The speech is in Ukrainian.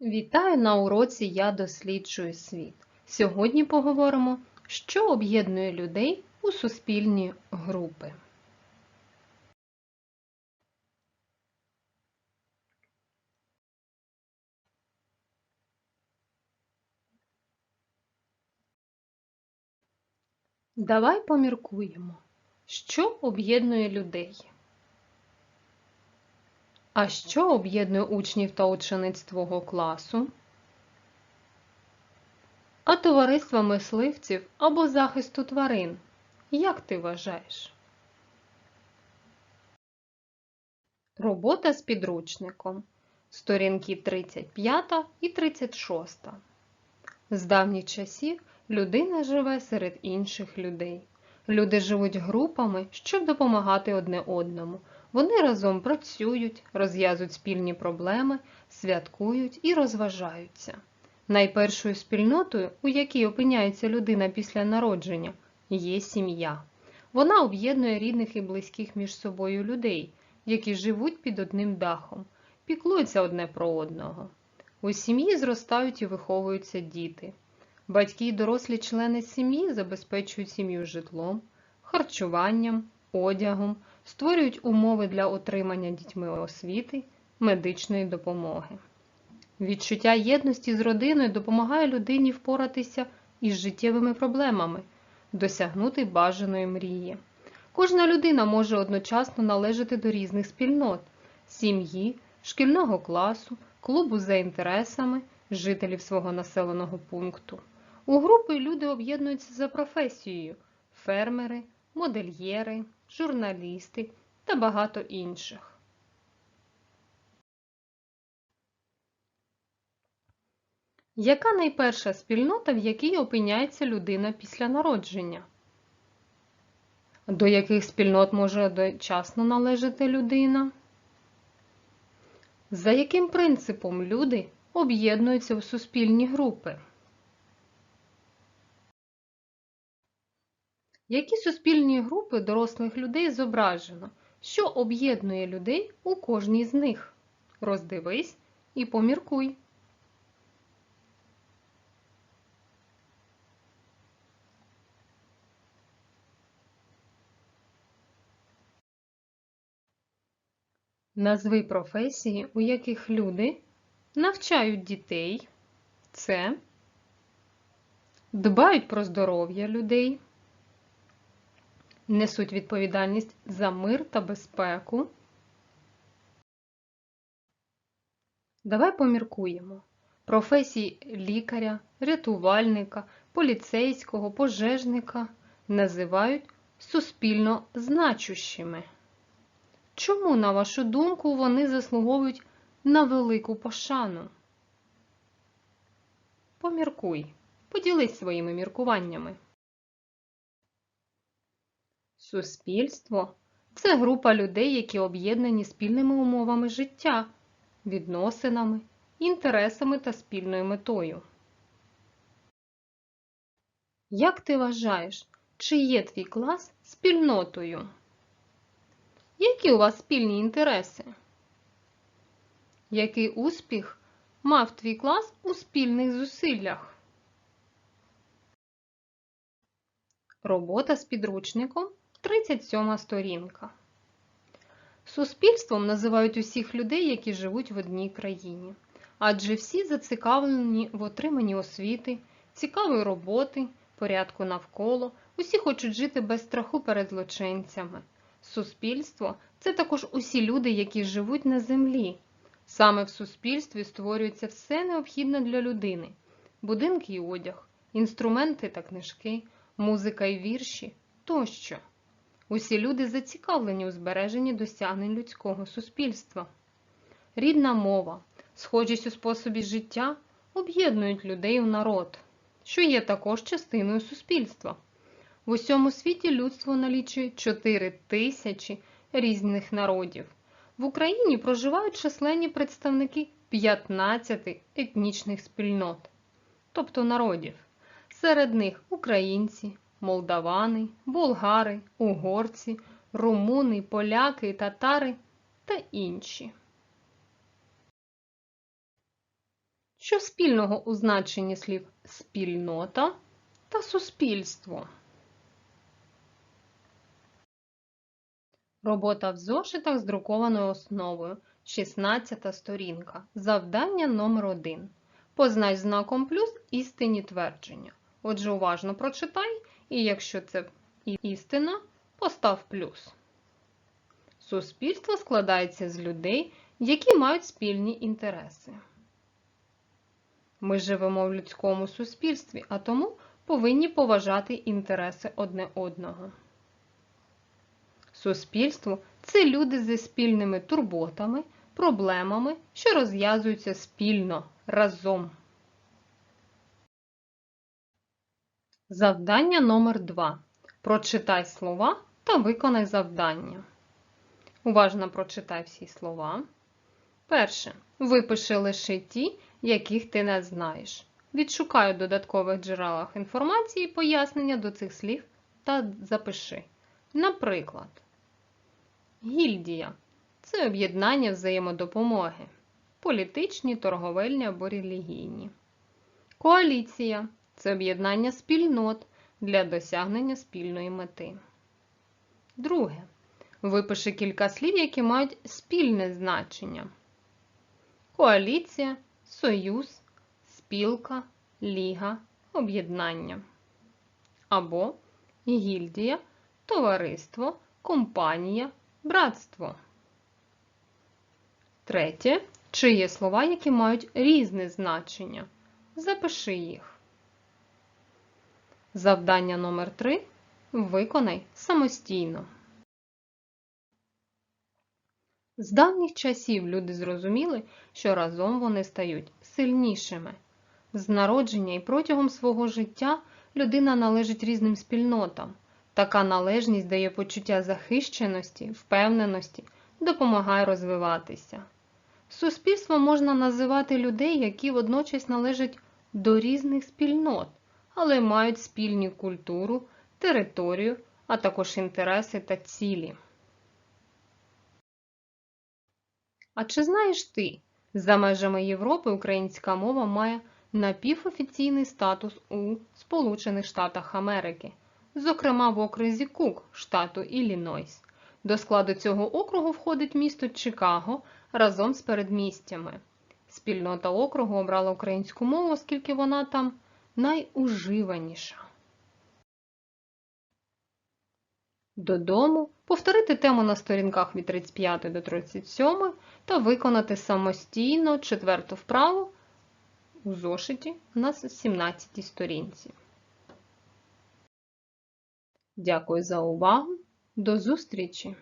Вітаю на уроці Я досліджую світ. Сьогодні поговоримо, що об'єднує людей у суспільні групи. Давай поміркуємо, що об'єднує людей. А що об'єднує учнів та учениць твого класу? А товариство мисливців або захисту тварин? Як ти вважаєш? Робота з підручником. Сторінки 35 і 36. З давніх часів людина живе серед інших людей. Люди живуть групами, щоб допомагати одне одному. Вони разом працюють, розв'язують спільні проблеми, святкують і розважаються. Найпершою спільнотою, у якій опиняється людина після народження, є сім'я. Вона об'єднує рідних і близьких між собою людей, які живуть під одним дахом, піклуються одне про одного. У сім'ї зростають і виховуються діти. Батьки й дорослі члени сім'ї забезпечують сім'ю житлом, харчуванням, одягом, створюють умови для отримання дітьми освіти, медичної допомоги. Відчуття єдності з родиною допомагає людині впоратися із життєвими проблемами, досягнути бажаної мрії. Кожна людина може одночасно належати до різних спільнот сім'ї, шкільного класу, клубу за інтересами, жителів свого населеного пункту. У групи люди об'єднуються за професією фермери, модельєри, журналісти та багато інших. Яка найперша спільнота, в якій опиняється людина після народження? До яких спільнот може одночасно належати людина? За яким принципом люди об'єднуються в суспільні групи? Які суспільні групи дорослих людей зображено? Що об'єднує людей у кожній з них? Роздивись і поміркуй. Назви професії, у яких люди навчають дітей, це дбають про здоров'я людей, несуть відповідальність за мир та безпеку. Давай поміркуємо. Професії лікаря, рятувальника, поліцейського, пожежника називають суспільно значущими. Чому, на вашу думку, вони заслуговують на велику пошану? Поміркуй, поділись своїми міркуваннями. Суспільство це група людей, які об'єднані спільними умовами життя, відносинами, інтересами та спільною метою. Як ти вважаєш, чи є твій клас спільнотою? Які у вас спільні інтереси? Який успіх мав твій клас у спільних зусиллях? Робота з підручником 37 сторінка. Суспільством називають усіх людей, які живуть в одній країні. Адже всі зацікавлені в отриманні освіти, цікавої роботи, порядку навколо, усі хочуть жити без страху перед злочинцями. Суспільство це також усі люди, які живуть на землі. Саме в суспільстві створюється все необхідне для людини: будинки і одяг, інструменти та книжки, музика і вірші тощо. Усі люди зацікавлені у збереженні досягнень людського суспільства. Рідна мова, схожість у способі життя об'єднують людей у народ, що є також частиною суспільства. В усьому світі людство налічує 4 тисячі різних народів. В Україні проживають численні представники 15 етнічних спільнот, тобто народів. Серед них українці, молдавани, болгари, угорці, румуни, поляки, татари та інші. Що спільного у значенні слів спільнота та суспільство? Робота в зошитах з друкованою основою. 16 сторінка. Завдання номер 1. Познач знаком плюс істинні твердження. Отже, уважно прочитай, і якщо це істина, постав плюс. Суспільство складається з людей, які мають спільні інтереси. Ми живемо в людському суспільстві, а тому повинні поважати інтереси одне одного. Суспільство це люди зі спільними турботами, проблемами, що розв'язуються спільно, разом. Завдання номер 2. Прочитай слова та виконай завдання. Уважно прочитай всі слова. Перше. Випиши лише ті, яких ти не знаєш. Відшукай у додаткових джерелах інформації пояснення до цих слів та запиши. Наприклад, гільдія це об'єднання взаємодопомоги, політичні, торговельні або релігійні. Коаліція це об'єднання спільнот для досягнення спільної мети. Друге. Випиши кілька слів, які мають спільне значення. Коаліція, союз, спілка, ліга, об'єднання. Або гільдія, товариство, компанія, братство. Третє. Чи є слова, які мають різне значення? Запиши їх. Завдання номер 3 виконай самостійно. З давніх часів люди зрозуміли, що разом вони стають сильнішими. З народження і протягом свого життя людина належить різним спільнотам. Така належність дає почуття захищеності, впевненості, допомагає розвиватися. Суспільство можна називати людей, які водночас належать до різних спільнот, але мають спільну культуру, територію, а також інтереси та цілі. А чи знаєш ти, за межами Європи українська мова має напівофіційний статус у Сполучених Штатах Америки, зокрема в окрузі Кук штату Іллінойс. До складу цього округу входить місто Чикаго разом з передмістями. Спільнота округу обрала українську мову, оскільки вона там найуживаніша. Додому повторити тему на сторінках від 35 до 37 та виконати самостійно четверту вправу у зошиті на 17 сторінці. Дякую за увагу. До зустрічі!